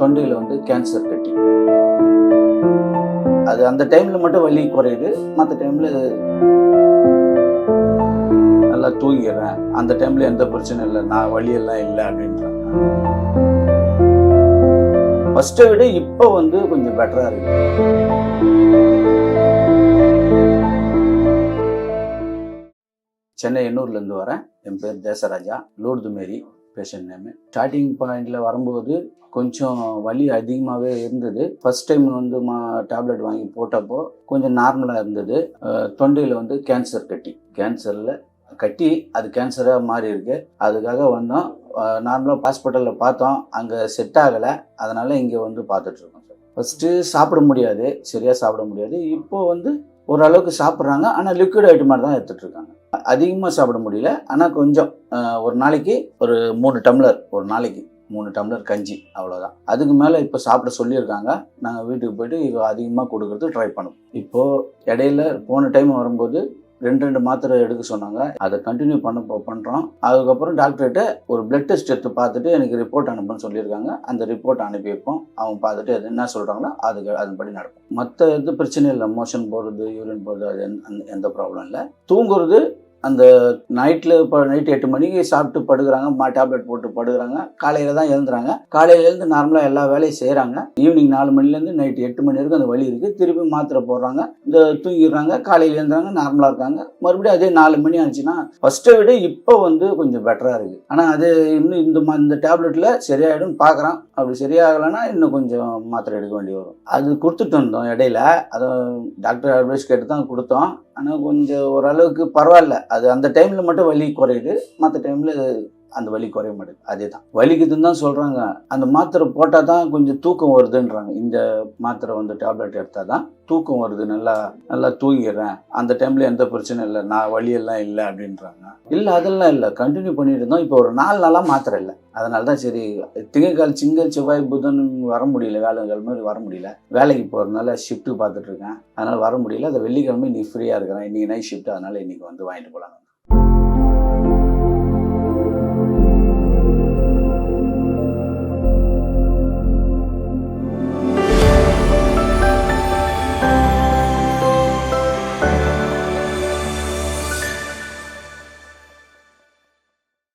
தொண்டையில் வந்து கேன்சர் கட்டி. அது அந்த டைமில் மட்டும் வலி குறையுது. மற்ற டைமில் நல்லா தூங்கிடுறேன். அந்த டைமில் எந்த பிரச்சனையும் இல்லை. நான் வலியெல்லாம் இல்லை அப்படின்றாங்க. ஃபஸ்ட்டை விட இப்போ வந்து கொஞ்சம் பெட்டராக இருக்கு. சென்னை எண்ணூர்லேருந்து வரேன். என் பேர் Desaraja. Lourdu Mary patient name starting பாயிண்டில் வரும்போது கொஞ்சம் வலி அதிகமாகவே இருந்தது. ஃபர்ஸ்ட் டைம் வந்து மா டேப்லெட் வாங்கி போட்டப்போ கொஞ்சம் நார்மலாக இருந்தது. தொண்டையில் வந்து கேன்சர் கட்டி. கேன்சரில் கட்டி அது கேன்சராக மாறி இருக்கு. அதுக்காக வந்தோம். நார்மலாக ஹாஸ்பிட்டலில் பார்த்தோம். அங்கே செட் ஆகலை. அதனால் இங்கே வந்து பார்த்துட்ருக்கோம் சார். ஃபஸ்ட்டு சாப்பிட முடியாது. சரியாக சாப்பிட முடியாது. இப்போது வந்து ஓரளவுக்கு சாப்பிட்றாங்க. ஆனால் லிக்விட் ஐட்டம் மாதிரி தான் எடுத்துகிட்ருக்காங்க அதிகமாக சாப்பிட முடியல. ஆனால் கொஞ்சம் ஒரு நாளைக்கு ஒரு மூணு டம்ளர் ஒரு நாளைக்கு மூணு டம்ளர் கஞ்சி அவ்வளோதான் அதுக்கு மேலே இப்போ சாப்பிட சொல்லியிருக்காங்க. நாங்கள் வீட்டுக்கு போயிட்டு இது அதிகமாக கொடுக்கறது ட்ரை பண்ணுவோம். இப்போது இடையில போன டைம் வரும்போது ரெண்டு ரெண்டு மாத்திரை எடுக்க சொன்னாங்க. அதை கண்டினியூ பண்ண பண்ணுறோம் அதுக்கப்புறம் டாக்டர்கிட்ட ஒரு பிளட் டெஸ்ட் எடுத்து பார்த்துட்டு எனக்கு ரிப்போர்ட் அனுப்புன்னு சொல்லியிருக்காங்க. அந்த ரிப்போர்ட் அனுப்பி வைப்போம். அவங்க பார்த்துட்டு அது என்ன சொல்கிறாங்களோ அதுக்கு அதன்படி நடக்கும். மற்ற எது பிரச்சனை இல்லை. மோஷன் போடுறது யூரின் போடுறது அது அந்த- எந்த ப்ராப்ளம் இல்லை. தூங்குறது அந்த நைட்டில் இப்போ நைட் எட்டு மணிக்கு சாப்பிட்டு படுக்கிறாங்க மா டேப்லெட் போட்டு படுக்கிறாங்க. காலையில் தான் எழுந்துறாங்க. காலையிலேருந்து நார்மலாக எல்லா வேலையும் செய்கிறாங்க ஈவினிங் நாலு மணிலேருந்து நைட் எட்டு மணி வரைக்கும் அந்த வலி இருக்குது திருப்பி மாத்திரை போடுறாங்க. இந்த தூங்கிடுறாங்க. காலையில் எழுந்துறாங்க நார்மலாக இருக்காங்க. மறுபடியும் அதே நாலு மணி ஆச்சுன்னா ஃபஸ்ட்டை விட இப்போ வந்து கொஞ்சம் பெட்டராக இருக்குது ஆனால் அது இன்னும் இந்த மா இந்த டேப்லெட்டில் சரியாயிடும் பார்க்குறான் அப்படி சரியாகலைன்னா இன்னும் கொஞ்சம் மாத்திரை எடுக்க வேண்டி வரும். அது கொடுத்துட்டு வந்தோம் இடையில. அதை டாக்டர் அட்வைஸ் கேட்டு தான் கொடுத்தோம். ஆனால் கொஞ்சம் ஓரளவுக்கு பரவாயில்ல. அது அந்த டைமில் மட்டும் வலி குறையுது. மற்ற டைமில் அந்த வலி குறைய மாட்டேங்குது அதே தான் வலிக்குதுன்னு தான் சொல்கிறாங்க அந்த மாத்திரை போட்டால் தான் கொஞ்சம் தூக்கம் வருதுன்றாங்க. இந்த மாத்திரை வந்து டேப்லெட் எடுத்தால் தான் தூக்கம் வருது. நல்லா நல்லா தூங்கிடுறேன். அந்த டைமில் எந்த பிரச்சனையும் இல்லை. நான் வலியெல்லாம் இல்லை அப்படின்றாங்க. இல்லை அதெல்லாம் இல்லை. கண்டினியூ பண்ணிட்டு இருந்தோம். இப்போ ஒரு நாலு நாளாக மாத்திரை இல்லை. அதனால தான் சரி திங்கக்கால் சிங்கல் செவ்வாய் புதன் வர முடியல. வேலைக்கிழமை வர முடியல. வேலைக்கு போகிறதுனால ஷிஃப்ட்டு பார்த்துட்டு இருக்கேன். அதனால் வர முடியல. அந்த வெள்ளிக்கிழமை இன்னைக்கு ஃப்ரீயாக இருக்கிறேன். இன்றைக்கி நைட் ஷிஃப்ட் அதனால் இன்றைக்கி வந்து வாங்கிட்டு போகலாம்